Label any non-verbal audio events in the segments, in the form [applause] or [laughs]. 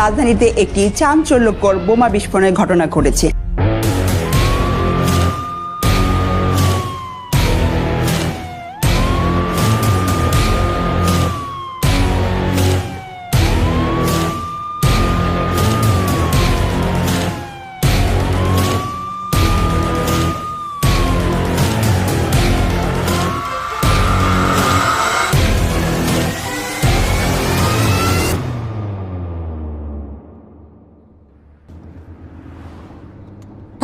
রাজধানীতে একটি চাঞ্চল্যকর বোমা বিস্ফোরণের ঘটনা ঘটেছে।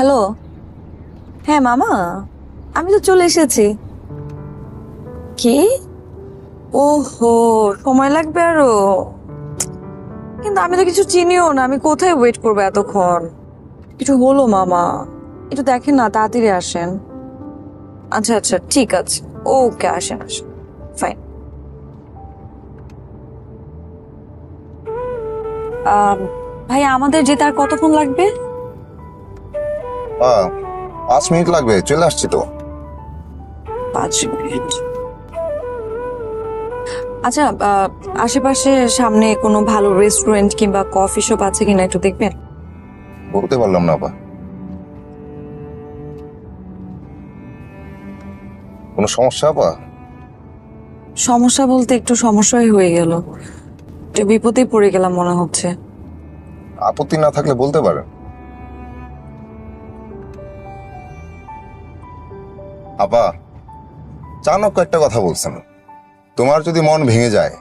হ্যালো। হ্যাঁ মামা। আমি তো চলে এসেছি। কি? ওহো, সময় লাগবে আরও। কিন্তু আমি তো কিছু চিনিও না, আমি কোথায় ওয়েট করব এতক্ষণ? কিছু হলো, মামা। একটু দেখেন না, তাড়াতাড়ি আসেন। আচ্ছা আচ্ছা ঠিক আছে। ওকে, আসেন আসেন। ফাইন ভাই, আমাদের যেতে আর কতক্ষণ লাগবে? পাঁচ মিনিট লাগবে চলে আসছি তো। পাঁচ মিনিট। আচ্ছা আশেপাশে সামনে কোনো ভালো রেস্টুরেন্ট কিংবা কফি শপ আছে কিনা একটু দেখবেন? বলতে পারলাম না আপা। কোনো সমস্যা আপা? সমস্যা বলতে একটু সমস্যাই হয়ে গেল। একটু বিপদে পড়ে গেলাম মনে হচ্ছে। আপত্তি না থাকলে বলতে পারেন। আপা, চাণক্য একটা কথা বলছেন। তোমার যদি মন ভেঙে যায়,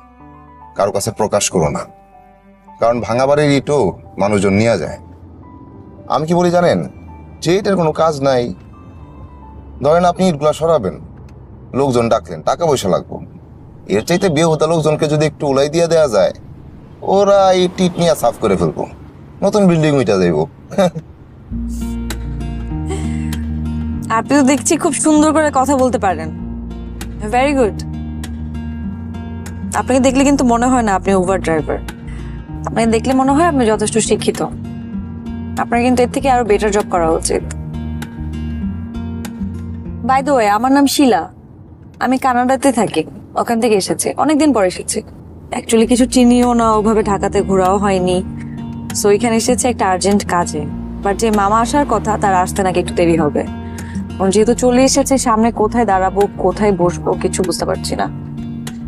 কারও কাছে প্রকাশ করো না। কারণ ভাঙা বাড়ির ইটও মানুষজন নিয়ে যায়। আমি কি বলি জানেন, যে এটার কোনো কাজ নাই, ধরেন আপনি ইটগুলা সরাবেন, লোকজন ডাকলেন, টাকা পয়সা লাগবো। এর চাইতে বিয়ে হতা লোকজনকে যদি একটু উলাই দিয়ে দেওয়া যায়, ওরা এই টিট নিয়ে সাফ করে ফেলব। নতুন বিল্ডিং উইটা যাইব [laughs] আপনি তো দেখছি খুব সুন্দর করে কথা বলতে পারেন। ভেরি গুড আপনাকে দেখলে কিন্তু মনে হয় না আপনি ওভার ড্রাইভার আপনাকে দেখলে মনে হয় আপনি যথেষ্ট শিক্ষিত। আপনার কিন্তু এর থেকে আরও বেটার জব করা উচিত। বাই দ্য ওয়ে আমার নাম শিলা। আমি কানাডাতে থাকি। ওখান থেকে এসেছি। অনেকদিন পর এসেছি। অ্যাকচুয়ালি কিছু চিনিও না, ওভাবে ঢাকাতে ঘোরাও হয়নি। সো এখানে এসেছে একটা আর্জেন্ট কাজে। বাট যে মামা আসার কথা, তার আসতে নাকি একটু দেরি হবে। যেহেতু চলে এসেছে সামনে কোথায় দাঁড়াবো কোথায় বসবো কিছু বুঝতে পারছি না।